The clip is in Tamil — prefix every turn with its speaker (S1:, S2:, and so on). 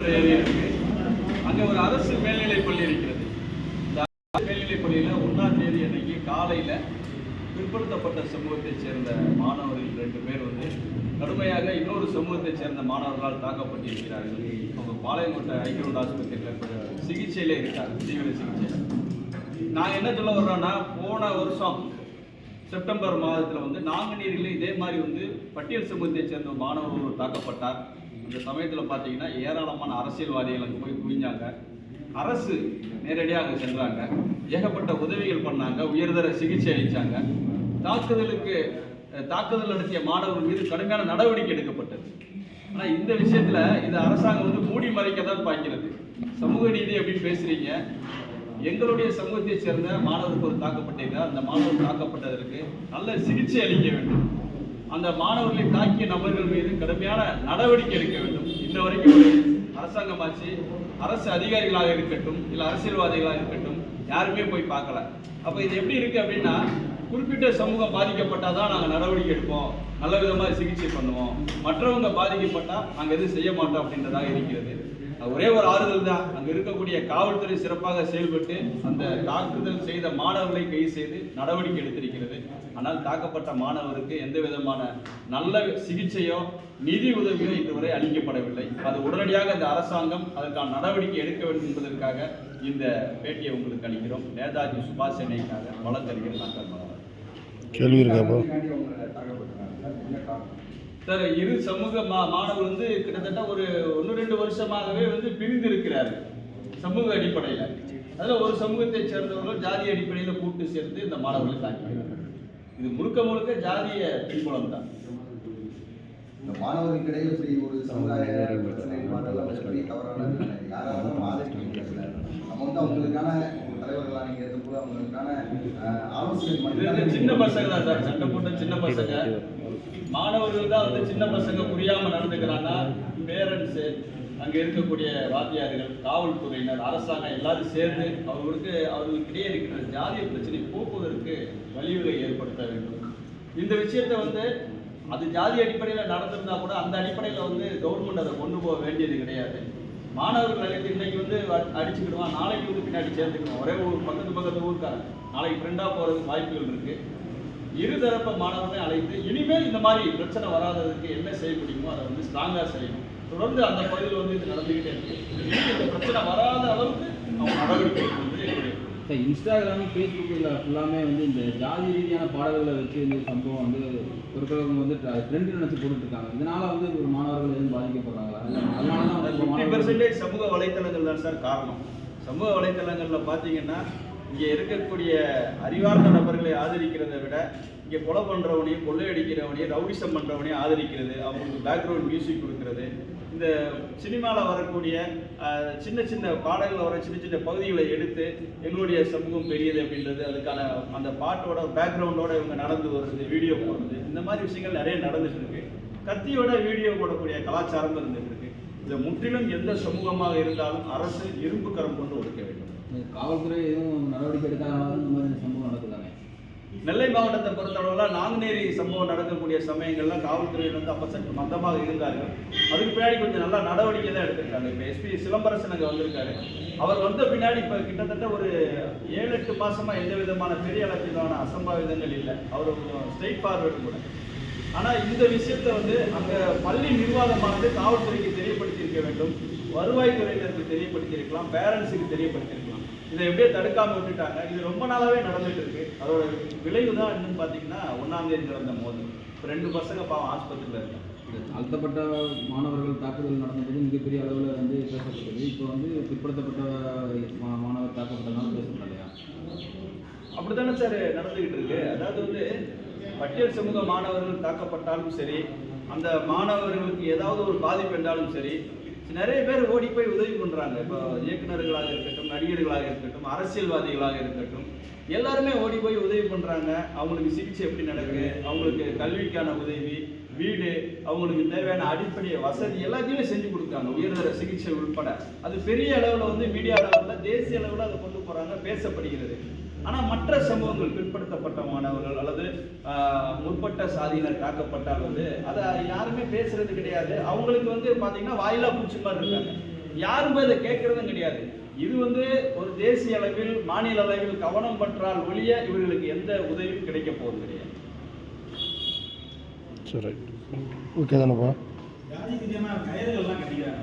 S1: அங்கே அங்க ஒரு அரசு மேல்நிலை பள்ளி இருக்கிறது. இந்த அரசு மேல்நிலைப் பள்ளியில ஒன்றாம் தேதி அன்னைக்கு காலையில பிற்படுத்தப்பட்ட சமூகத்தைச் சேர்ந்த மாணவர்கள் ரெண்டு பேர் வந்து கடுமையாக இன்னொரு சமூகத்தைச் சேர்ந்த மாணவர்களால் தாக்கப்பட்டிருக்கிறார்கள். அவங்க பாளையங்கோட்டை ஐக்கியரோட ஆஸ்பத்திரியில் இப்போ இருக்காங்க தீவிர சிகிச்சை. நான் என்ன சொல்ல வர்றேன்னா போன வருஷம் செப்டம்பர் மாதத்தில் வந்து நாங்குநீரில் இதே மாதிரி வந்து பட்டியல் சமூகத்தைச் சேர்ந்த மாணவர்கள் தாக்கப்பட்டார். அந்த சமயத்தில் பார்த்தீங்கன்னா ஏராளமான அரசியல்வாதிகள் அங்கே போய் குவிஞ்சாங்க. அரசு நேரடியாக அங்கே சென்றாங்க. ஏகப்பட்ட உதவிகள் பண்ணாங்க. உயர்தர சிகிச்சை அளித்தாங்க தாக்குதலுக்கு தாக்குதல் நடத்திய மாணவர்கள் மீது கடுமையான நடவடிக்கை எடுக்கப்பட்டது. ஆனால் இந்த விஷயத்தில் இந்த அரசாங்கம் வந்து மூடி மறைக்க தான் பார்க்கிறது சமூக நீதி அப்படின்னு பேசுகிறீங்க எங்களுடைய சமூகத்தை சேர்ந்த மாணவருக்கு ஒரு தாக்கப்பட்டிருக்கிறார் அந்த மாணவர் தாக்கப்பட்டதற்கு நல்ல சிகிச்சை அளிக்க வேண்டும். அந்த மாணவர்களை தாக்கிய நபர்கள் மீது கடுமையான நடவடிக்கை எடுக்க வேண்டும். இன்ன வரைக்கும் அரசாங்கம் அரசாங்கமாச்சு அரசு அதிகாரிகளாக இருக்கட்டும் இல்லை அரசியல்வாதிகளாக இருக்கட்டும் யாருமே போய் பார்க்கல. அப்போ இது எப்படி இருக்குது அப்படின்னா குறிப்பிட்ட சமூகம் பாதிக்கப்பட்டாதான் நாங்கள் நடவடிக்கை எடுப்போம். நல்ல விதமாக சிகிச்சை பண்ணுவோம். மற்றவங்க பாதிக்கப்பட்டால் நாங்கள் எதுவும் செய்ய மாட்டோம் அப்படின்றதாக இருக்கிறது. ஒரே ஒரு ஆறுதல் தான். அங்க இருக்கக்கூடிய காவல்துறை சிறப்பாக செயல்பட்டு அந்த தாக்குதல் செய்த மாணவர்களை கைது செய்து நடவடிக்கை எடுத்திருக்கிறது. ஆனால் தாக்கப்பட்ட மாணவருக்கு எந்த விதமான நல்ல சிகிச்சையோ நிதி உதவியோ இதுவரை அளிக்கப்படவில்லை. அது உடனடியாக இந்த அரசாங்கம் அதற்கான நடவடிக்கை எடுக்க வேண்டும் என்பதற்காக இந்த பேட்டியை உங்களுக்கு அளிக்கிறோம். நேதாஜி சுபாஷ் சென்னைக்காக வழக்கறிஞர் மலர்
S2: கேள்வி இருக்காப்பா
S1: சார் இரு சமூக மா மாணவர் வந்து கிட்டத்தட்ட ஒரு ஒன்று ரெண்டு வருஷமாகவே வந்து பிரிந்து இருக்கிறார்கள் சமூக அடிப்படையில். அதில் ஒரு சமூகத்தை சேர்ந்தவர்கள் ஜாதி அடிப்படையில் கூட்டு சேர்த்து இந்த மாணவர்களை தாக்கி இது முழுக்க முழுக்க ஜாதிய பின்புலம் தான்
S3: இந்த மாணவர்களுக்கிடையே இப்படி ஒரு
S1: சின்ன பசங்க தான் சார். சண்டை போட்ட சின்ன பசங்க. மாணவர்கள் தான் வந்து சின்ன பசங்க புரியாம நடந்துக்கிறாங்கன்னா பேரண்ட்ஸு அங்க இருக்கக்கூடிய வாத்தியார்கள் காவல்துறையினர் அரசாங்கம் எல்லாரும் சேர்ந்து அவர்களுக்கு அவர்களுக்கு இடையே இருக்கிற ஜாதிய பிரச்சனை போக்குவதற்கு வழிவகை ஏற்படுத்த வேண்டும். இந்த விஷயத்தை வந்து அது ஜாதி அடிப்படையில் நடந்திருந்தா கூட அந்த அடிப்படையில் வந்து கவர்மெண்ட் அதை கொண்டு போக வேண்டியது கிடையாது. மாணவர்கள் அழைத்து இன்னைக்கு வந்து அடிச்சுக்கிடுவான். நாளைக்கு வந்து பின்னாடி சேர்ந்துக்கணும் ஒரே ஊர் பக்கத்து பக்கத்து ஊருக்காரன். நாளைக்கு ஃப்ரெண்டாக போகிறதுக்கு வாய்ப்புகள் இருக்கு. இருதரப்பு மாணவர்களை அழைத்து இனிமேல் இந்த மாதிரி பிரச்சனை வராததுக்கு என்ன செய்ய முடியுமோ அதை வந்து ஸ்ட்ராங்காக செய்யணும். தொடர்ந்து அந்த பகுதியில் வந்து இது நடந்துக்கிட்டே இருக்கு. இந்த பிரச்சனை வராத அளவுக்கு அவங்க நடவடிக்கை
S4: சார் இன்ஸ்டாகிராம் ஃபேஸ்புக்கில் ஃபுல்லாமே வந்து இந்த ஜாதி ரீதியான பாடல்களை வச்சு இந்த சம்பவம் வந்து ஒரு சிலவங்க வந்து ட்ரெண்ட் நினச்சி போட்டுருக்காங்க இதனால வந்து ஒரு மாணவர்கள் எதுவும் பாதிக்கப்படுறாங்களா? அதனால தான்
S1: சமூக வலைத்தளங்கள் தான் சார் காரணம். சமூக வலைத்தளங்களில் பார்த்தீங்கன்னா இங்கே இருக்கக்கூடிய அறிவார்ந்த நபர்களை ஆதரிக்கிறதை விட இங்கே கொலை பண்ணுறவனையும் கொள்ளையடிக்கிறவனையும் ரவுடிசம் பண்ணுறவனையும் ஆதரிக்கிறது. அவங்களுக்கு பேக்ரவுண்ட் மியூசிக் கொடுக்கறது. இந்த சினிமாவில் வரக்கூடிய சின்ன சின்ன பாடல்கள் வர சின்ன சின்ன பகுதிகளை எடுத்து எங்களுடைய சமூகம் பெரியது அப்படின்றது அதுக்கான அந்த பாட்டோட பேக்ரவுண்டோட இவங்க நடந்து வருது வீடியோ போடுறது இந்த மாதிரி விஷயங்கள் நிறைய நடந்துட்டு இருக்கு. கத்தியோட வீடியோ போடக்கூடிய கலாச்சாரம் இருந்துட்டு இருக்கு. இது முற்றிலும் எந்த சமூகமாக இருந்தாலும் அரசு இரும்பு கரம் கொண்டு ஒடுக்க வேண்டும்.
S4: காவல்துறை எதுவும் நடவடிக்கை எடுக்காதனால இந்த மாதிரி சம்பவம் நடக்குதாங்க
S1: நெல்லை மாவட்டத்தை பொறுத்தளவில் நாங்குநேரி சம்பவம் நடக்கக்கூடிய சமயங்கள்ல காவல்துறையினர் வந்து அப்போ சற்று மந்தமாக இருந்தார்கள். அதுக்கு பின்னாடி கொஞ்சம் நல்லா நடவடிக்கை தான் எடுத்திருக்காங்க. இப்போ எஸ்பி சிலம்பரசன் அங்கே வந்திருக்காரு. அவர் வந்த பின்னாடி இப்போ கிட்டத்தட்ட ஒரு ஏழு எட்டு மாசமா எந்த விதமான பெரிய அளவிலான அசம்பாவிதங்கள் இல்லை. அவர் கொஞ்சம் ஸ்ட்ரெயிட் ஃபார்வர்டு கூட. ஆனால் இந்த விஷயத்தை வந்து அங்கே பள்ளி நிர்வாகமானது காவல்துறைக்கு தெரியப்படுத்தியிருக்க வேண்டும். வருவாய்த்துறையினருக்கு தெரியப்படுத்தியிருக்கலாம். பேரண்ட்ஸுக்கு தெரியப்படுத்தியிருக்கலாம். இதை எப்படியே தடுக்காம விட்டுட்டாங்க. இது ரொம்ப நாளாவே நடந்துட்டு இருக்கு. அதோட விளைவு தான் என்னன்னு பார்த்தீங்கன்னா ஒன்றாம் தேதி நடந்த மோதல் இப்போ ரெண்டு பசங்க பாவம் ஆஸ்பத்திரியில் இருக்காங்க.
S4: தாழ்த்தப்பட்ட மாணவர்கள் தாக்குதல் நடந்தபோது மிகப்பெரிய அளவில் வந்து பேசப்பட்டது. இப்போ வந்து பிற்படுத்தப்பட்ட மா- மாணவர் தாக்கப்பட்டனால பேசப்படலையா
S1: அப்படித்தானே சார் நடந்துகிட்டு இருக்கு. அதாவது வந்து பட்டியல் சமூக மாணவர்கள் தாக்கப்பட்டாலும் சரி அந்த மாணவர்களுக்கு ஏதாவது ஒரு பாதிப்பு என்றாலும் சரி நிறைய பேர் ஓடி போய் உதவி பண்ணுறாங்க இப்போ இயக்குநர்களாக இருக்கட்டும் நடிகர்களாக இருக்கட்டும் அரசியல்வாதிகளாக இருக்கட்டும் எல்லாருமே ஓடி போய் உதவி பண்ணுறாங்க அவங்களுக்கு சிகிச்சை எப்படி நடக்குது அவங்களுக்கு கல்விக்கான உதவி வீடு அவங்களுக்கு தேவையான அடிப்படை வசதி எல்லாத்தையுமே செஞ்சு கொடுத்தாங்க உயர்தர சிகிச்சை உட்பட அது பெரிய அளவில் வந்து மீடியா அளவில் தேசிய அளவில் அதை கொண்டு போகிறாங்க பேசப்படுகிறது. ஆனால் மற்ற சமூகங்கள் பிற்படுத்தப்பட்ட மாணவர்கள் அல்லது முற்பட்ட சாதியினர் தாக்கப்பட்டால் வந்து அதை யாருமே பேசுறது கிடையாது. அவங்களுக்கு வந்து பார்த்தீங்கன்னா வாயிலா பூச்சி மாதிரி இருக்காங்க. யாரும் போய் இதை கேட்கறதும் கிடையாது. இது வந்து ஒரு தேசிய அளவில் மாநில அளவில் கவனம் பற்றால் ஒழிய இவர்களுக்கு எந்த உதவியும் கிடைக்க போவது கிடையாது.
S2: சரி ஓகே தானேப்பா
S5: ஜாதி கயிறுகள்லாம் கட்டிக்கிறாங்க.